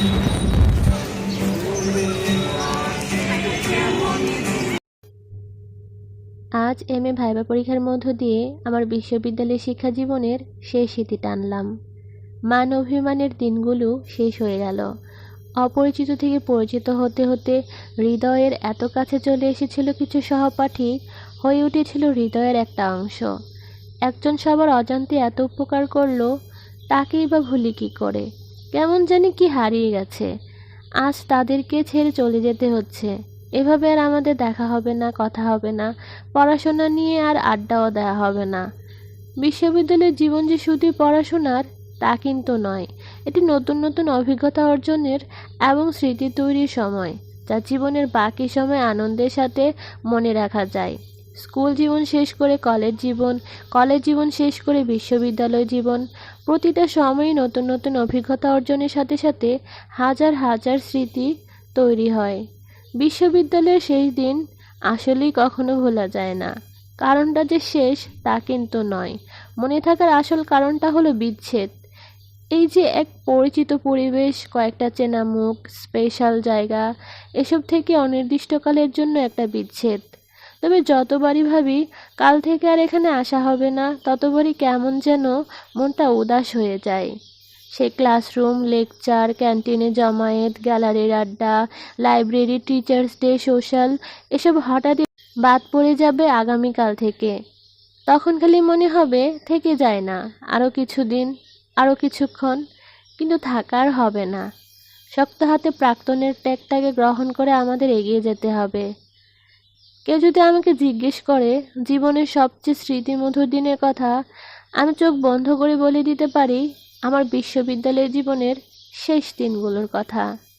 আজ M A viva পরীক্ষার মধ্য দিয়ে আমার বিশ্ববিদ্যালয় শিক্ষা জীবনের শেষ স্মৃতি টানলাম। মান অভিমানের দিনগুলো শেষ হয়ে গেল। অপরিচিত থেকে পরিচিত হতে হতে হৃদয়ের এত কাছে চলে এসেছিল কিছু সহপাঠী, হয়ে উঠেছিল হৃদয়ের একটা অংশ। একজন সবার অজান্তে এত উপকার করল, তাকেই বা ভুলি কী করে? কেমন জানি কি হারিয়ে গেছে। আজ তাদেরকে ছেড়ে চলে যেতে হচ্ছে। এভাবে আর আমাদের দেখা হবে না, কথা হবে না, পড়াশোনা নিয়ে আর আড্ডাও দেওয়া হবে না। বিশ্ববিদ্যালয়ের জীবন যে শুধুই পড়াশোনার, তা কিন্তু নয়। এটি নতুন নতুন অভিজ্ঞতা অর্জনের এবং স্মৃতি তৈরির সময়, যা জীবনের বাকি সময় আনন্দের সাথে মনে রাখা যায়। স্কুল জীবন শেষ করে কলেজ জীবন কলেজ জীবন শেষ করে বিশ্ববিদ্যালয় জীবন। প্রতিটা সময়ই নতুন নতুন অভিজ্ঞতা অর্জনের সাথে সাথে হাজার হাজার স্মৃতি তৈরি হয়। বিশ্ববিদ্যালয়ের শেষ দিন আসলেই কখনো ভোলা যায় না। কারণটা যে শেষ তা কিন্তু নয়। মনে থাকার আসল কারণটা হলো বিচ্ছেদ। এই যে এক পরিচিত পরিবেশ, কয়েকটা চেনা মুখ স্পেশাল জায়গা, এসব থেকে অনির্দিষ্টকালের জন্য একটা বিচ্ছেদ। তবে যতবারই ভাবি কাল থেকে আর এখানে আসা হবে না, ততবারই কেমন যেন মনটা উদাস হয়ে যায়। সে ক্লাসরুম, লেকচার, ক্যান্টিনে জমায়েত, গ্যালারির আড্ডা, লাইব্রেরি, টিচার্স ডে, সোশ্যাল, এসব হঠাৎই বাদ পড়ে যাবে আগামীকাল থেকে। তখন খালি মনে হবে, থেকে যায় না, আরও কিছুদিন, আরও কিছুক্ষণ, কিন্তু থাকার হবে না। শক্ত হাতে প্রাক্তনের ত্যাগটাকে গ্রহণ করে আমাদের এগিয়ে যেতে হবে। কেউ যদি আমাকে জিজ্ঞেস করে জীবনের সবচেয়ে স্মৃতিমধুর দিনের কথা, আমি চোখ বন্ধ করে বলে দিতে পারি, আমার বিশ্ববিদ্যালয় জীবনের শেষ দিনগুলোর কথা।